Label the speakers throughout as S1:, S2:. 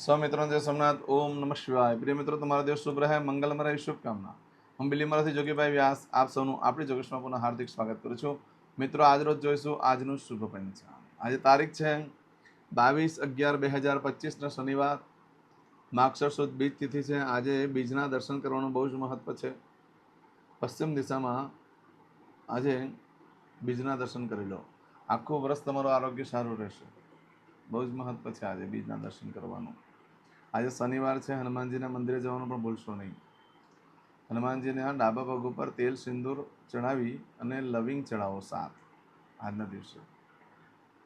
S1: સૌ મિત્રો જય સોમનાથ, ઓમ નમઃ શિવાય. પ્રિય મિત્રો, તમારો દિવસ શુભ રહે મંગલમય રહે શુભકામના. હું બિલીમરાથી જોગીભાઈ વ્યાસ, આપ સૌનું આપણી જોગેશમાં પુનઃ હાર્દિક સ્વાગત કરું છું. મિત્રો, આજ રોજ જોઈશું આજનું શુભ પંચાંગ. આજે તારીખ છે બાવીસ અગિયાર બે હજાર પચીસના શનિવાર. માક્ષર સુદ બીજ તિથિ છે. આજે બીજના દર્શન કરવાનું બહુ જ મહત્વ છે. પશ્ચિમ દિશામાં આજે બીજના દર્શન કરી લો. આખું વર્ષ તમારું આરોગ્ય સારું રહેશે. બહુ જ મહત્વ છે આજે બીજના દર્શન કરવાનું. આજે શનિવાર છે, હનુમાનજીના મંદિરે જવાનું પણ ભૂલશો નહીં. હનુમાનજીને ડાબા પગ ઉપર તેલ સિંદૂર ચડાવી અને લવિંગ ચડાવો સાત, આજના દિવસે.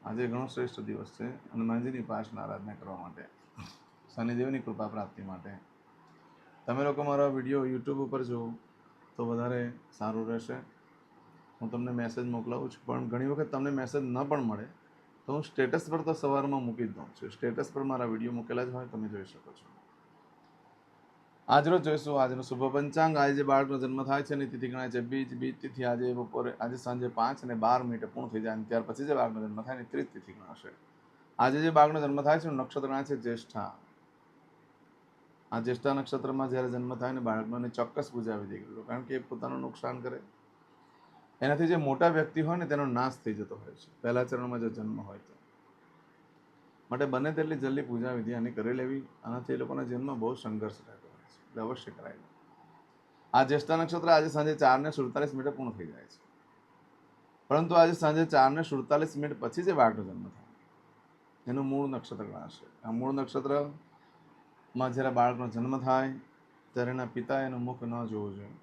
S1: આજે ઘણો શ્રેષ્ઠ દિવસ છે, હનુમાનજીની પાસના આરાધના કરવા માટે, શનિદેવની કૃપા પ્રાપ્તિ માટે. તમે લોકો મારો વીડિયો યુટ્યુબ ઉપર જુઓ, તો વધારે સારું રહેશે. હું તમને મેસેજ મોકલાવું છું, પણ ઘણી વખત તમને મેસેજ ન પણ મળે તો હું સ્ટેટસ પર તો સવારમાં મૂકી જ દઉં છું. સ્ટેટસ પર મારા વીડિયો મૂકેલા જ હોય તમે જોઈ શકો છો. આજરોજ જોઈશું. આજનો શુભ પંચાંગ. આજે બાળકનો જન્મ થાય છે અને તિથિ ગણાય છે. બીજ બીજ તિથિ આજે બપોરે, આજે સાંજે પાંચ અને બાર મિનિટે પૂર્ણ થઈ જાય અને ત્યાર પછી જે બાળકનો જન્મ થાય ને ત્રીજ તિથિ ગણાશે. આજે જે બાળકનો જન્મ થાય છે નક્ષત્ર ગણાય છે જ્યેષ્ઠા. આ જ્યેષ્ઠા નક્ષત્રમાં જ્યારે જન્મ થાય ને બાળકનો ચોક્કસ પૂજા વિધિ કરજો કારણ કે એ પોતાનું નુકસાન કરે. એનાથી જે મોટા વ્યક્તિ હોય ને, તેનો નાશ થઈ જતો હોય છે. પહેલા ચરણમાં જો જન્મ હોય તો. માટે બને તેટલી જલ્દી પૂજા વિધિ આની કરી લેવી. આનાથી એ લોકોના જીવનમાં બહુ સંઘર્ષ રહેતો હોય છે. એટલે અવશ્ય કરાવી આ જ્યેષ્ઠા નક્ષત્ર આજે સાંજે ચારને સુડતાલીસ મિનિટે પૂર્ણ થઈ જાય છે. પરંતુ આજે સાંજે ચારને સુડતાલીસ મિનિટ પછી જે વાઘનો જન્મ થાય. એનું મૂળ નક્ષત્ર ગણાશે આ મૂળ નક્ષત્રમાં જ્યારે બાળકનો જન્મ થાય, ત્યારે એના પિતા એનું મુખ ન જોવું જોઈએ.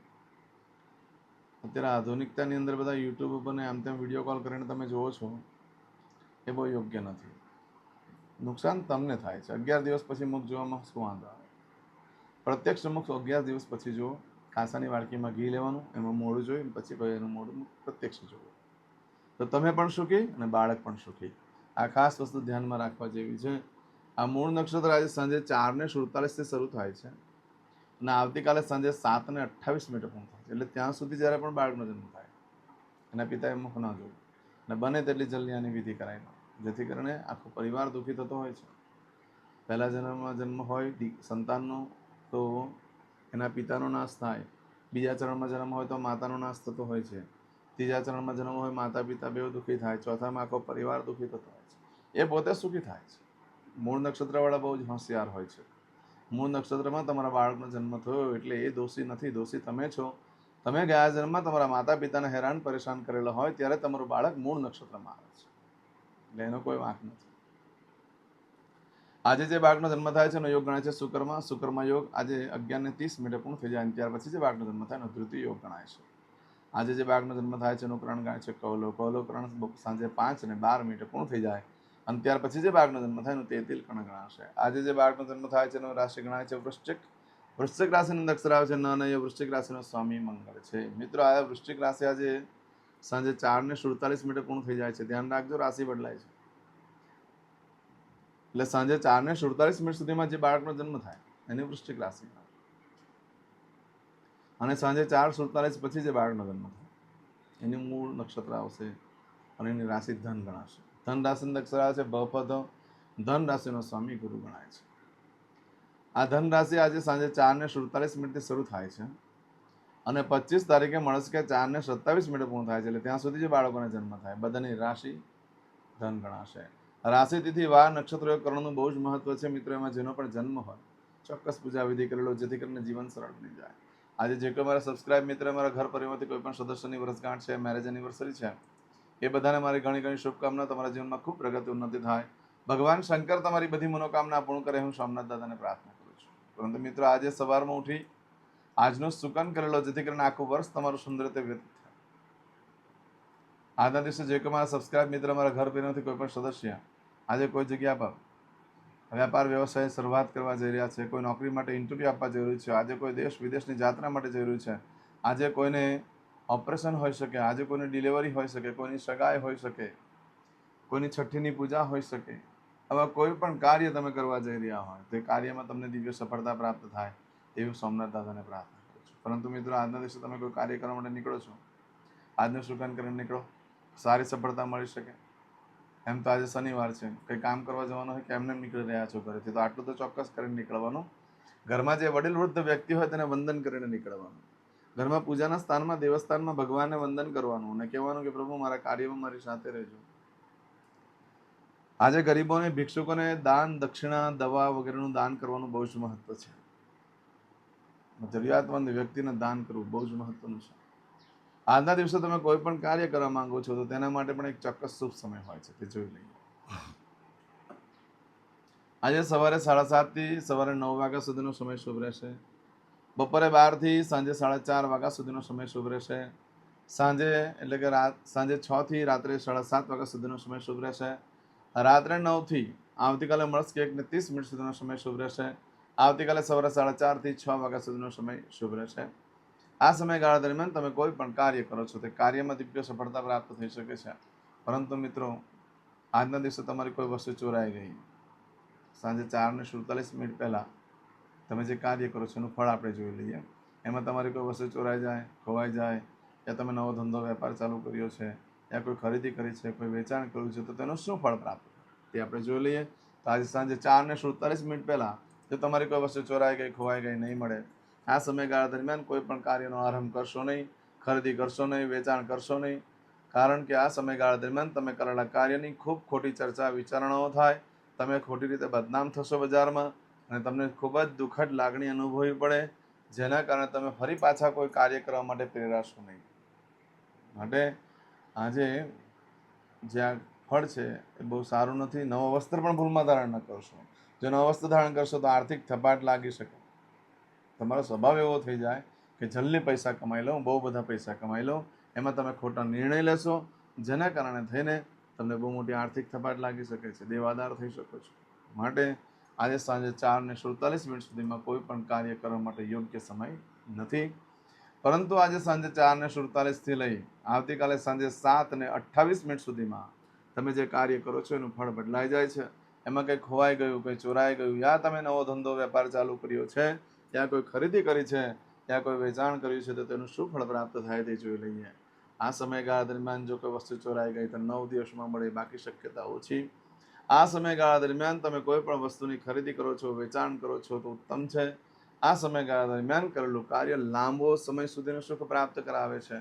S1: અત્યારે આધુનિકતાની અંદર બધા યુટ્યુબ ઉપર ને તેમ વીડિયો કોલ કરીને તમે જુઓ છો, એ બહુ યોગ્ય નથી. નુકસાન તમને થાય છે. અગિયાર દિવસ પછી મુખ જોવામાં શું વાંધો આવે? પ્રત્યક્ષ મુખ અગિયાર દિવસ પછી જુઓ. કાંસાની વાડકીમાં ઘી લેવાનું, એમાં મોડું જોઈ, પછી એનું મોડું પ્રત્યક્ષ જોવું. તો તમે પણ સુખી અને બાળક પણ સુખી. આ ખાસ વસ્તુ ધ્યાનમાં રાખવા જેવી છે. આ મૂળ નક્ષત્ર આજે સાંજે ચારને સુડતાલીસથી શરૂ થાય છે. અને આવતીકાલે સાંજે સાત ને અઠ્ઠાવીસ મિનિટે થાય છે. એટલે ત્યાં સુધી જ્યારે પણ બાળકનો જન્મ થાય, એના પિતાએ મુખ ન જોવું અને બને તેટલી જલ્દી આની વિધિ કરાવી જેથી કરીને આખો પરિવાર દુઃખી થતો હોય છે. પહેલા જન્મમાં જન્મ હોય સંતાનનો, તો એના પિતાનો નાશ થાય. બીજા ચરણમાં જન્મ હોય તો માતાનો નાશ થતો હોય છે. ત્રીજા ચરણમાં જન્મ હોય માતા પિતા બેવ દુઃખી થાય. ચોથામાં આખો પરિવાર દુઃખી થતો હોય છે. એ પોતે સુખી થાય છે. મૂળ નક્ષત્રવાળા બહુ જ હોશિયાર હોય છે. મૂળ નક્ષત્રમાં તમારા બાળકનો જન્મ થયો એટલે એ દોષી નથી. દોષી તમે છો. તમે ગયા જન્મમાં તમારા માતા પિતાને હેરાન પરેશાન કરેલો હોય ત્યારે તમારું બાળક મૂળ નક્ષત્રમાં આવે છે. એટલે એનો કોઈ વાંક નથી. આજે જે બાળકનો જન્મ થાય છે એનો યોગ ગણાય છે શુક્રમાં. શુક્રમાં યોગ આજે અગિયાર ને ત્રીસ મિનિટે પૂર્ણ થઈ જાય ત્યાર પછી જે બાળકનો જન્મ થાય એનો ધૃતીય યોગ ગણાય છે. આજે જે બાળકનો જન્મ થાય છે એનું કરણ ગણાય છે. કૌલો કૌલો કરણ સાંજે પાંચ અને બાર મિનિટે પૂર્ણ થઈ જાય. અને ત્યાર પછી જે બાળકનો જન્મ થાય એનું તેતિલ કણ ગણાશે. આજે જે બાળકનો જન્મ થાય છે એનો રાશિ ગણાય છે વૃશ્ચિક. વૃશ્ચિક રાશિનો અક્ષર આવે છે ન અને એ વૃશ્ચિક રાશિનો સ્વામી મંગળ છે. મિત્રો, આ વૃશ્ચિક રાશિ આજે સાંજે ચાર ને સુડતાલીસ મિનિટે પૂર્ણ થઈ જાય છે. ધ્યાન રાખજો, રાશિ બદલાય છે. એટલે સાંજે ચાર ને સુડતાલીસ મિનિટ સુધીમાં જે બાળકનો જન્મ થાય, એની વૃશ્ચિક રાશિ અને સાંજે ચાર સુડતાલીસ પછી જે બાળકનો જન્મ થાય, એની મૂળ નક્ષત્ર આવશે અને એની રાશિ ધન ગણાશે. ધન રાશિ અક્ષર છે બપદ ધન રાશિનો સ્વામી ગુરુ ગણાય છે. આ ધન રાશિ આજે સાંજે ચાર ને સુડતાલીસ મિનિટથી શરૂ થાય છે અને પચીસ તારીખે મળસ્કે ચાર ને સત્તાવીસ મિનિટે પૂર્ણ થાય છે, એટલે ત્યાં સુધી જે બાળકોને જન્મ થાય. બધાની રાશિ ધન ગણાશે. રાશિ વાર નક્ષત્ર યોગ કરવાનું બહુ જ મહત્વ છે મિત્રો. એમાં જેનો પણ જન્મ હોય, ચોક્કસ પૂજા વિધિ કરેલો જેથી કરીને જીવન સરળ બની જાય. આજે જે કોઈ મારા સબસ્ક્રાઇબ મિત્ર, મારા ઘર પરિવારથી કોઈ પણ સદસ્યની વર્ષગાંઠ છે મેરેજ એનિવર્સરી છે એ બધાને મારી ઘણી ઘણી શુભકામના. તમારા જીવનમાં ખૂબ પ્રગતિ ઉન્નતિ થાય. ભગવાન શંકર તમારી બધી મનોકામના પૂર્ણ કરે. હું સોમનાથ દાદાને પ્રાર્થના કરું છું. પરંતુ મિત્રો, આજે સવારમાં ઉઠી આજનો સુકન કરેલો, જેથી કરીને આખું વર્ષ તમારું સુંદર રીતે વ્યતીત થાય. આજના દિવસે જે કોઈ મારા સબસ્ક્રાઇબ મિત્ર મારા ઘર પરિવારથી કોઈ પણ સદસ્ય આજે કોઈ જગ્યા પર વ્યાપાર, વ્યવસાય શરૂઆત કરવા જઈ રહ્યા છે, કોઈ નોકરી માટે ઇન્ટરવ્યૂ આપવા રહ્યું છે, આજે કોઈ દેશ વિદેશની જાત્રા માટે રહ્યું છે, આજે કોઈને ઓપરેશન હોઈ શકે, આજે કોઈની ડિલિવરી હોઈ શકે, કોઈની સગાઈ હોઈ શકે, કોઈની છઠ્ઠીની પૂજા હોઈ શકે. આવા કોઈ પણ કાર્ય તમે કરવા જઈ રહ્યા હોય, તે કાર્યમાં તમને દિવ્ય સફળતા પ્રાપ્ત થાય એવું સોમનાથ દાદાને પ્રાર્થના કરું છું. પરંતુ મિત્રો, આજના દિવસે તમે કોઈ કાર્ય કરવા માટે નીકળો છો? આજનું શુકન કરીને નીકળો. સારી સફળતા મળી શકે. એમ તો આજે શનિવાર છે. કંઈ કામ કરવા જવાનું હોય કે એમને નીકળી રહ્યા છો ઘરેથી, તો આટલું તો ચોક્કસ કરીને નીકળવાનું. ઘરમાં જે વડીલ વૃદ્ધ વ્યક્તિ હોય તેને વંદન કરીને નીકળવાનું. ઘરમાં પૂજાના સ્થાનમાં, દેવસ્થાનમાં ભગવાનને વંદન કરવાનું અને કહેવાનું કે, પ્રભુ, મારા કાર્યમાં મારી સાથે રહેજો. આજે ગરીબોને, ભિક્ષુકોને દાન, દક્ષિણા, દવા વગેરેનું દાન કરવાનું બહુ જ મહત્વ છે. જરૂરિયાતમંદ વ્યક્તિને દાન કરવું બહુ જ મહત્વનું છે. આજના દિવસે તમે કોઈ પણ કાર્ય કરવા માંગો છો, તો તેના માટે પણ એક ચોક્કસ શુભ સમય હોય છે, તે જોઈ લઈએ. આજે સવારે સાડા સાતથી સવારે નવ વાગ્યા સુધીનો સમય શુભ રહેશે. બપોરે બારથી સાંજે સાડા ચાર વાગ્યા સુધીનો સમય શુભ રહેશે. સાંજે એટલે કે રાત, સાંજે છથી રાત્રે સાડા સાત વાગ્યા સુધીનો સમય શુભ રહેશે. રાત્રે નવથી આવતીકાલે મળશે એકને ત્રીસ મિનિટ સુધીનો સમય શુભ રહેશે. આવતીકાલે સવારે સાડા ચારથી છ વાગ્યા સુધીનો સમય શુભ રહેશે. આ સમયગાળા દરમિયાન તમે કોઈ પણ કાર્ય કરો છો તે કાર્યમાં દિવ્ય સફળતા પ્રાપ્ત થઈ શકે છે. પરંતુ મિત્રો, આજના દિવસે તમારી કોઈ વસ્તુ ચોરાઈ ગઈ. સાંજે ચાર ને સુડતાલીસ મિનિટ પહેલાં તમે જે કાર્ય કરો છો એનું ફળ આપણે જોઈ લઈએ. એમાં તમારી કોઈ વસ્તુ ચોરાઈ જાય, ખોવાઈ જાય, યા તમે નવો ધંધો, વેપાર ચાલુ કર્યો છે, યા કોઈ ખરીદી કરી છે, કોઈ વેચાણ કર્યું છે, તો તેનું શું ફળ પ્રાપ્ત? તે આપણે જોઈ લઈએ. તો આજે સાંજે ચાર ને સુડતાલીસ મિનિટ પહેલાં જો તમારી કોઈ વસ્તુ ચોરાઈ ગઈ, ખોવાઈ ગઈ, નહીં મળે, આ સમયગાળા દરમિયાન કોઈ પણ કાર્યનો આરંભ કરશો નહીં, ખરીદી કરશો નહીં, વેચાણ કરશો નહીં, કારણ કે આ સમયગાળા દરમિયાન તમે કરેલા કાર્યની ખૂબ ખોટી ચર્ચા, વિચારણાઓ થાય, તમે ખોટી રીતે બદનામ થશો બજારમાં અને તમને ખૂબ જ દુઃખદ લાગણી અનુભવવી પડે, જેના કારણે તમે ફરી પાછા કોઈ કાર્ય કરવા માટે પ્રેરાશો નહીં. માટે આજે જ્યાં ફળ છે, એ બહુ સારું નથી. નવો વસ્ત્ર પણ ભૂલમાં ધારણ ન કરશો. જો નવો વસ્ત્ર ધારણ કરશો તો આર્થિક થપાટ લાગી શકે. તમારો સ્વભાવ એવો થઈ જાય કે જલ્દી પૈસા કમાઈ લઉં, બહુ બધા પૈસા કમાઈ લઉં, એમાં તમે ખોટા નિર્ણય લેશો, જેના કારણે થઈને તમને બહુ મોટી આર્થિક થપાટ લાગી શકે છે, દેવાદાર થઈ શકો છો. માટે આજે સાંજે ચાર ને સુડતાલીસ મિનિટ સુધીમાં કોઈ પણ કાર્ય કરવા માટે યોગ્ય સમય નથી. પરંતુ આજે સાંજે ચાર ને સુડતાલીસથી લઈ આવતીકાલે સાંજે સાત ને અઠ્ઠાવીસ મિનિટ સુધીમાં તમે જે કાર્ય કરો છો એનું ફળ બદલાઈ જાય છે. એમાં કંઈ ખોવાઈ ગયું, કંઈ ચોરાઈ ગયું, યા તમે નવો ધંધો વેપાર ચાલુ કર્યો છે ત્યાં કોઈ ખરીદી કરી છે ત્યાં કોઈ વેચાણ કર્યું છે, તો તેનું શું ફળ પ્રાપ્ત થાય તે જોઈ લઈએ. આ સમયગાળા દરમિયાન જો કોઈ વસ્તુ ચોરાઈ ગઈ, તો નવ દિવસમાં મળે, બાકી શક્યતા ઓછી. આ સમયગાળા દરમિયાન તમે કોઈ પણ વસ્તુની ખરીદી કરો છો, વેચાણ કરો છો તો ઉત્તમ છે. આ સમયગાળા દરમિયાન કરેલું કાર્ય લાંબો સમય સુધીનું સુખ પ્રાપ્ત કરાવે છે.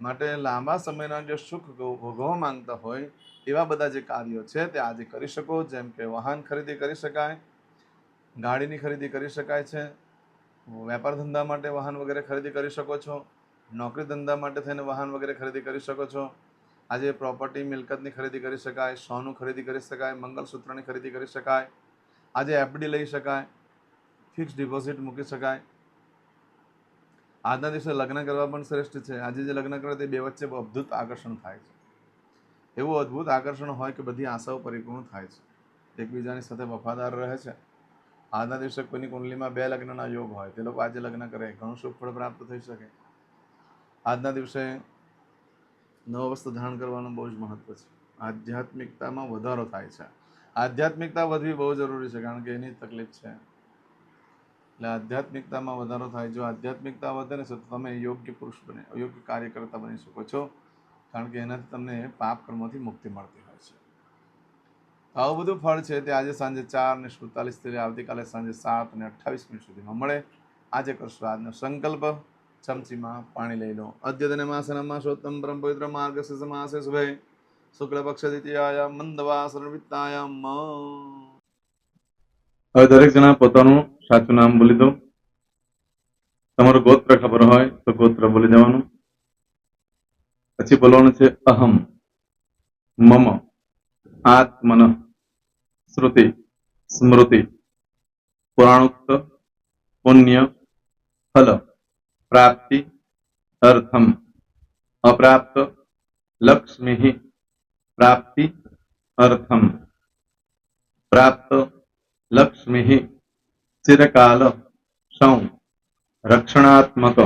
S1: માટે લાંબા સમયના જે સુખ ભોગવવા માંગતા હોય એવા બધા જે કાર્યો છે તે આજે કરી શકો, જેમ કે વાહન ખરીદી કરી શકાય, ગાડીની ખરીદી કરી શકાય છે, વેપાર ધંધા માટે વાહન વગેરે ખરીદી કરી શકો છો, નોકરી ધંધા માટે થઈને વાહન વગેરે ખરીદી કરી શકો છો આજે પ્રોપર્ટી મિલકતની ખરીદી કરી શકાય, સોનું ખરીદી કરી શકાય, મંગલસૂત્રની ખરીદી કરી શકાય, આજે એફડી લઈ શકાય ફિક્સ ડિપોઝિટ મૂકી શકાય. આજના દિવસે લગ્ન કરવા પણ શ્રેષ્ઠ છે. આજે જે લગ્ન કરે તે બે વચ્ચે અદ્ભુત આકર્ષણ થાય છે. એવું અદ્ભુત આકર્ષણ હોય કે બધી આશાઓ પરિપૂર્ણ થાય છે. એકબીજાની સાથે વફાદાર રહે છે. આજના દિવસે કોઈની કુંડલીમાં બે લગ્નના યોગ હોય. તે લોકો આજે લગ્ન કરે. ઘણું સુખ ફળ પ્રાપ્ત થઈ શકે. આજના દિવસે નવો વસ્તુ ધારણ કરવાનું બહુ જ મહત્વ છે. આધ્યાત્મિકતામાં વધારો થાય છે. આધ્યાત્મિકતા વધવી બહુ જરૂરી છે, કારણ કે એની તકલીફ છે. એટલે આધ્યાત્મિકતામાં વધારો થાય, જો આધ્યાત્મિકતા વધે ને, તો તમે યોગ્ય પુરુષ બને, યોગ્ય કાર્યકર્તા બની શકો છો, કારણ કે એનાથી તમને પાપ કર્મોથી મુક્તિ મળતી હોય છે. આવું બધું ફળ છે તે આજે સાંજે ચાર ને સુડતાલીસથી આવતીકાલે સાંજે સાત અને અઠ્ઠાવીસ મિનિટ સુધીમાં મળે. આજે કરશું આજનો સંકલ્પ. ચમચીમાં પાણી લઈ લો અદ્યતને માસનમાં માસોત્તમ પરમ પવિત્ર માર્ગ માસે શુભે શુક્લ પક્ષ દ્વિતીય મંદવાસર વિત્તાયામ
S2: હવે દરેક જણા પોતાનું સાચું નામ બોલી દો. તમારું ગોત્ર ખબર હોય તો ગોત્ર બોલી દેવાનું. પછી બોલવાનું છે અહમ, મમ, આત્મન, શ્રુતિ, સ્મૃતિ, પુરાણોક્ત, પુણ્ય, ફલ. પ્રાપ્તિ અર્થમ અપ્રાપ્ત લક્ષ્મી પ્રાપ્તિ અર્થમ પ્રાપ્ત લક્ષ્મી ચિરકાલ સૌ રક્ષણાત્મક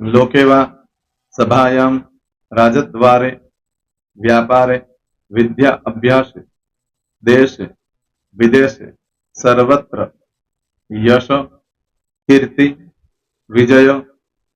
S2: લોકેવા સભાયામ રાજદ્વારે વ્યાપારે વિદ્યા અભ્યાસે દેશે વિદેશે સર્વત્ર યશ કીર્તિ વિજય